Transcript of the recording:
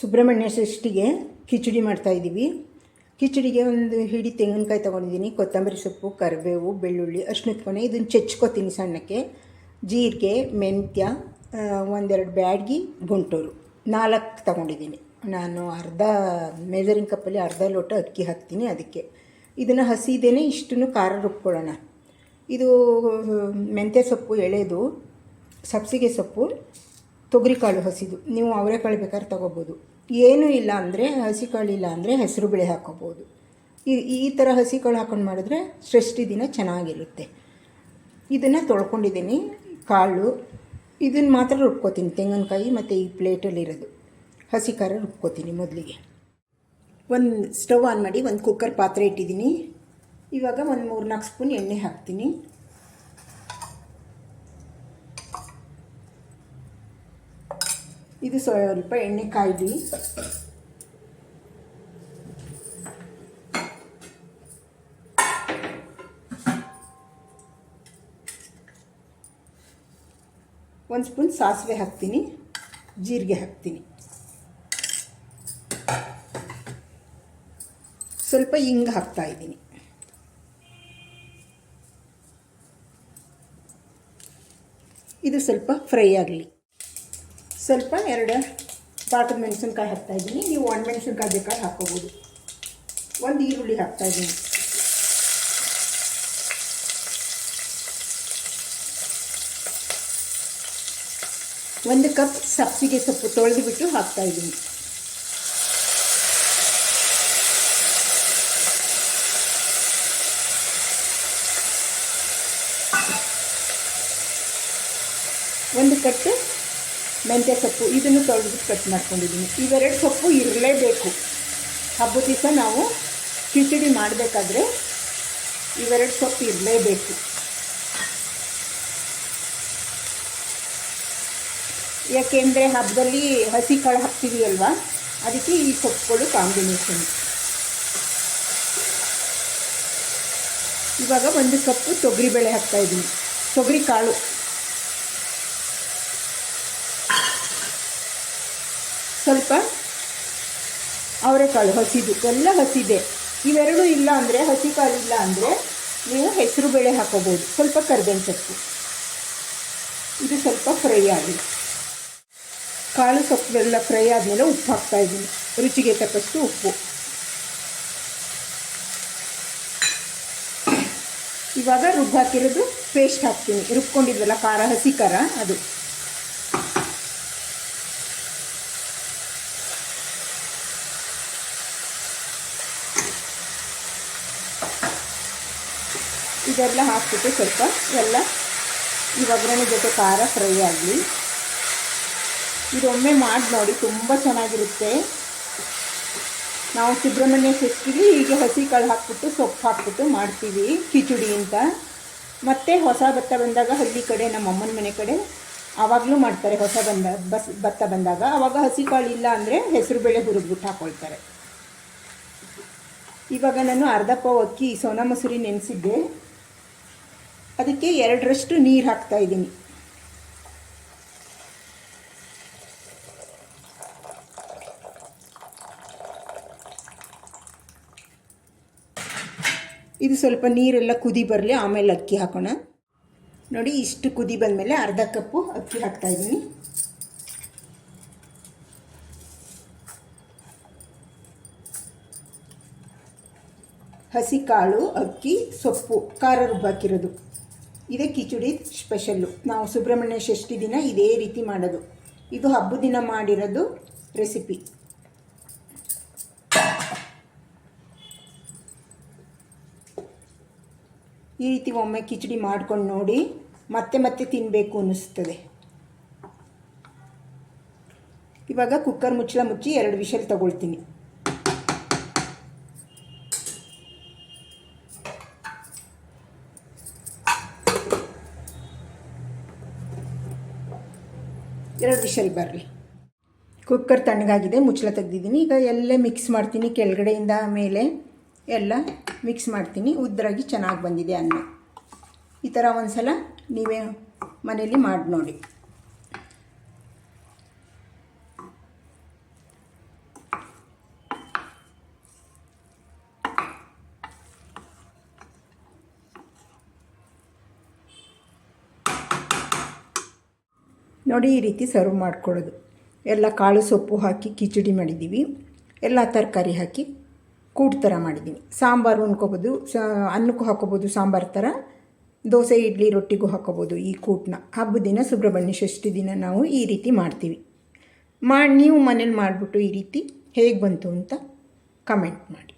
ಸುಬ್ರಹ್ಮಣ್ಯ ಷಷ್ಠಿಗೆ ಕಿಚಡಿ ಮಾಡ್ತಾಯಿದ್ದೀವಿ ಕಿಚಡಿಗೆ ಒಂದು ಹಿಡಿ ತೆಂಗಿನಕಾಯಿ ತೊಗೊಂಡಿದ್ದೀನಿ. ಕೊತ್ತಂಬರಿ ಸೊಪ್ಪು, ಕರಿಬೇವು, ಬೆಳ್ಳುಳ್ಳಿ ಅರ್ಶಿನದ ಕೊನೆ ಇದನ್ನು ಚೆಚ್ಕೋತೀನಿ ಸಣ್ಣಕ್ಕೆ. ಜೀರಿಗೆ, ಮೆಂತ್ಯ ಒಂದೆರಡು ಬ್ಯಾಡ್ಗಿ, ಗುಂಟೂರು. ನಾಲ್ಕು ತೊಗೊಂಡಿದ್ದೀನಿ. ನಾನು ಅರ್ಧ ಮೆಜರಿಂಗ್ ಕಪ್ಪಲ್ಲಿ ಅರ್ಧ ಲೋಟ ಅಕ್ಕಿ ಹಾಕ್ತೀನಿ ಅದಕ್ಕೆ. ಇದನ್ನು ಹಸಿದೇನೆ ಇಷ್ಟನ್ನು ಖಾರ ರುಬ್ಕೊಳ್ಳೋಣ. ಇದು ಮೆಂತ್ಯ ಸೊಪ್ಪು ಎಳೆದು, ಸಬ್ಸಿಗೆ ಸೊಪ್ಪು ತೊಗರಿಕಾಳು ಹಸಿದು. ನೀವು ಅವರೆಕಾಳು ಬೇಕಾದ್ರೆ ತೊಗೋಬೋದು. ಏನೂ ಇಲ್ಲ ಅಂದರೆ ಹಸಿ ಕಾಳು ಇಲ್ಲ ಅಂದರೆ ಹೆಸರು ಬೇಳೆ ಹಾಕೋಬೋದು. ಈ ಈ ಥರ ಹಸಿ ಕಾಳು ಹಾಕೊಂಡು ಮಾಡಿದ್ರೆ ಸೃಷ್ಟಿ ದಿನ ಚೆನ್ನಾಗಿರುತ್ತೆ. ಇದನ್ನು ತೊಳ್ಕೊಂಡಿದ್ದೀನಿ, ಕಾಳು. ಇದನ್ನು ಮಾತ್ರ ರುಬ್ಕೋತೀನಿ, ತೆಂಗಿನಕಾಯಿ ಮತ್ತು ಈ ಪ್ಲೇಟಲ್ಲಿರೋದು ಹಸಿ ಖಾರ ರುಬ್ಕೋತೀನಿ ಮೊದಲಿಗೆ. ಒಂದು ಸ್ಟವ್ ಆನ್ ಮಾಡಿ ಒಂದು ಕುಕ್ಕರ್ ಪಾತ್ರೆ ಇಟ್ಟಿದ್ದೀನಿ. ಇವಾಗ ಒಂದು ಮೂರು ನಾಲ್ಕು ಸ್ಪೂನ್ ಎಣ್ಣೆ ಹಾಕ್ತೀನಿ. ಇದು ಸ್ವಲ್ಪ ಎಣ್ಣೆ ಕಾಯ್ದು. ಒಂದು ಸ್ಪೂನ್ ಸಾಸಿವೆ ಹಾಕ್ತೀನಿ, ಜೀರಿಗೆ ಹಾಕ್ತೀನಿ. ಸ್ವಲ್ಪ ಹಿಂಗ ಹಾಕ್ತಾ ಇದ್ದೀನಿ. ಇದು ಸ್ವಲ್ಪ ಫ್ರೈ ಆಗಲಿ. ಸ್ವಲ್ಪ ಎರಡು ಪಾಕದ ಮೆಣಸಿನ್ಕಾಯಿ ಹಾಕ್ತಾ ಇದ್ದೀನಿ. ನೀವು ಒಣ ಮೆಣಸಿನ್ಕಾಯಿ ಬೇಕಾದ್ರೆ ಹಾಕ್ಕೋಬೋದು. ಒಂದು ಈರುಳ್ಳಿ ಹಾಕ್ತಾ ಇದ್ದೀನಿ. ಒಂದು ಕಪ್ ಸಬ್ಸಿಗೆ ಸೊಪ್ಪು ತೊಳೆದು ಬಿಟ್ಟು ಹಾಕ್ತಾ ಇದ್ದೀನಿ. ಒಂದು ಕಟ್ಟು ಮೆಂತ್ಯ ಸೊಪ್ಪು ಇದನ್ನು ತೊಳೆದು ಕಟ್ ಮಾಡ್ಕೊಂಡಿದ್ದೀನಿ. ಇವೆರಡು ಸೊಪ್ಪು ಇರಲೇಬೇಕು. ಹಬ್ಬದ ದಿವಸ ನಾವು ಕಿಚಡಿ ಮಾಡಬೇಕಾದ್ರೆ ಇವೆರಡು ಸೊಪ್ಪು ಇರಲೇಬೇಕು. ಯಾಕೆಂದರೆ ಹಬ್ಬದಲ್ಲಿ ಹಸಿ ಕಾಳು ಹಾಕ್ತೀವಿ ಅಲ್ವಾ ಅದಕ್ಕೆ ಈ ಸೊಪ್ಪುಗಳು ಕಾಂಬಿನೇಷನ್ ಇವಾಗ ಒಂದು ಕಪ್ಪು ತೊಗರಿಬೇಳೆ ಹಾಕ್ತಾ ಇದ್ದೀನಿ ತೊಗರಿ ಕಾಳು. ಸ್ವಲ್ಪ ಅವರೆಕಾಳು ಹಸಿದು, ಎಲ್ಲ ಹಸಿದೆ. ಇವೆರಡೂ ಇಲ್ಲ ಅಂದರೆ, ಹಸಿ ಕಾಳು ಇಲ್ಲ ಅಂದರೆ ನೀವು ಹೆಸರು ಬೇಳೆ ಹಾಕೋಬೋದು. ಸ್ವಲ್ಪ ಕರ್ಬೇವಿನ ಸೊಪ್ಪು ಇದು ಸ್ವಲ್ಪ ಫ್ರೈ ಆಗಿದೆ. ಕಾಳು ಸೊಪ್ಪೆಲ್ಲ ಫ್ರೈ ಆದಮೇಲೆ ಉಪ್ಪು ಹಾಕ್ತಾ ಇದ್ದೀನಿ. ರುಚಿಗೆ ತಕ್ಕಷ್ಟು ಉಪ್ಪು. ಇವಾಗ ರುಬ್ಬಾಕಿರೋದು ಪೇಸ್ಟ್ ಹಾಕ್ತೀನಿ. ರುಬ್ಕೊಂಡಿದ್ವಲ್ಲ ಖಾರ, ಹಸಿ ಖಾರ, ಅದು. ಇದೆಲ್ಲ ಹಾಕ್ಬಿಟ್ಟು ಸ್ವಲ್ಪ ಎಲ್ಲ ಈ ಒಗ್ಗರಣೆ ಜೊತೆ ಖಾರ ಫ್ರೈ ಆಗಲಿ. ಇದೊಮ್ಮೆ ಮಾಡಿ ನೋಡಿ, ತುಂಬ ಚೆನ್ನಾಗಿರುತ್ತೆ. ನಾವು ಸುಬ್ರಹ್ಮಣ್ಯ ಷಷ್ಠಿಗೆ ಹೀಗೆ ಹಸಿ ಕಾಳು ಹಾಕ್ಬಿಟ್ಟು, ಸೊಪ್ಪು ಹಾಕ್ಬಿಟ್ಟು ಮಾಡ್ತೀವಿ, ಕಿಚಡಿ ಅಂತ. ಮತ್ತು ಹೊಸ ಭತ್ತ ಬಂದಾಗ ಹಳ್ಳಿ ಕಡೆ, ನಮ್ಮ ಅಮ್ಮನ ಮನೆ ಕಡೆ ಆವಾಗಲೂ ಮಾಡ್ತಾರೆ ಹೊಸ ಬಂದ, ಬಸ್, ಭತ್ತ ಬಂದಾಗ. ಆವಾಗ ಹಸಿ ಕಾಳು ಇಲ್ಲ ಅಂದರೆ ಹೆಸರು ಬೇಳೆ ಹುರಿದ್ಬಿಟ್ಟು ಹಾಕ್ಕೊಳ್ತಾರೆ ಇವಾಗ ನಾನು ಅರ್ಧ ಪಾವು ಅಕ್ಕಿ ಸೋನಾ ಮಸೂರಿ ನೆನೆಸಿದ್ದೆ. ಅದಕ್ಕೆ ಎರಡರಷ್ಟು ನೀರು ಹಾಕ್ತಾ ಇದ್ದೀನಿ. ಇದು ಸ್ವಲ್ಪ ನೀರೆಲ್ಲ ಕುದಿ ಬರಲಿ, ಆಮೇಲೆ ಅಕ್ಕಿ ಹಾಕೋಣ. ನೋಡಿ, ಇಷ್ಟು ಕುದಿ ಬಂದಮೇಲೆ ಅರ್ಧ ಕಪ್ಪು ಅಕ್ಕಿ ಹಾಕ್ತಾ ಇದ್ದೀನಿ. ಹಸಿ ಕಾಳು, ಅಕ್ಕಿ, ಸೊಪ್ಪು, ಖಾರ ರುಬ್ಬಾಕಿರೋದು ಇದೇ ಕಿಚಡಿ ಸ್ಪೆಷಲ್ಲು. ನಾವು ಸುಬ್ರಹ್ಮಣ್ಯ ಷಷ್ಠಿ ದಿನ ಇದೇ ರೀತಿ ಮಾಡೋದು. ಇದು ಹಬ್ಬದ ದಿನ ಮಾಡಿರೋದು ರೆಸಿಪಿ. ಈ ರೀತಿ ಒಮ್ಮೆ ಕಿಚಡಿ ಮಾಡ್ಕೊಂಡು ನೋಡಿ ಮತ್ತೆ ಮತ್ತೆ ತಿನ್ನಬೇಕು ಅನ್ನಿಸ್ತದೆ. ಇವಾಗ ಕುಕ್ಕರ್ ಮುಚ್ಚಳ ಮುಚ್ಚಿ ಎರಡು ವಿಷಲ್ ತಗೊಳ್ತೀನಿ. ಎರಡು ವಿಷಲ್ ಬರಲಿ. ಕುಕ್ಕರ್ ತಣ್ಣಗಾಗಿದೆ, ಮುಚ್ಚಳ ತೆಗ್ದಿದ್ದೀನಿ. ಈಗ ಎಲ್ಲ ಮಿಕ್ಸ್ ಮಾಡ್ತೀನಿ. ಕೆಳಗಡೆಯಿಂದ ಮೇಲೆ ಎಲ್ಲ ಮಿಕ್ಸ್ ಮಾಡ್ತೀನಿ. ಉದ್ರಾಗಿ ಚೆನ್ನಾಗಿ ಬಂದಿದೆ ಅನ್ನ. ಈ ಥರ ಒಂದು ಸಲ ನೀವೇ ಮನೇಲಿ ಮಾಡಿ ನೋಡಿ ನೋಡಿ ಈ ರೀತಿ ಸರ್ವ್ ಮಾಡ್ಕೊಳ್ಳೋದು. ಎಲ್ಲ ಕಾಳು ಸೊಪ್ಪು ಹಾಕಿ ಕಿಚಡಿ ಮಾಡಿದ್ದೀವಿ. ಎಲ್ಲ ತರಕಾರಿ ಹಾಕಿ ಕೂಟ್ ಥರ ಮಾಡಿದ್ದೀನಿ ಸಾಂಬಾರು ಅನ್ಕೋಬೋದು ಸ, ಅನ್ನಕ್ಕೂ ಹಾಕೋಬೋದು ಸಾಂಬಾರು ಥರ ದೋಸೆ, ಇಡ್ಲಿ, ರೊಟ್ಟಿಗೂ ಹಾಕೋಬೋದು ಈ ಕೂಟನ್ನ ಹಬ್ಬ ದಿನ, ಸುಬ್ರಹ್ಮಣ್ಯ ಷಷ್ಠಿ ದಿನ ನಾವು ಈ ರೀತಿ ಮಾಡ್ತೀವಿ. ಮಾಡಿ ನೀವು ಮನೇಲಿ ಮಾಡಿಬಿಟ್ಟು ಈ ರೀತಿ ಹೇಗೆ ಬಂತು ಅಂತ ಕಮೆಂಟ್ ಮಾಡಿ.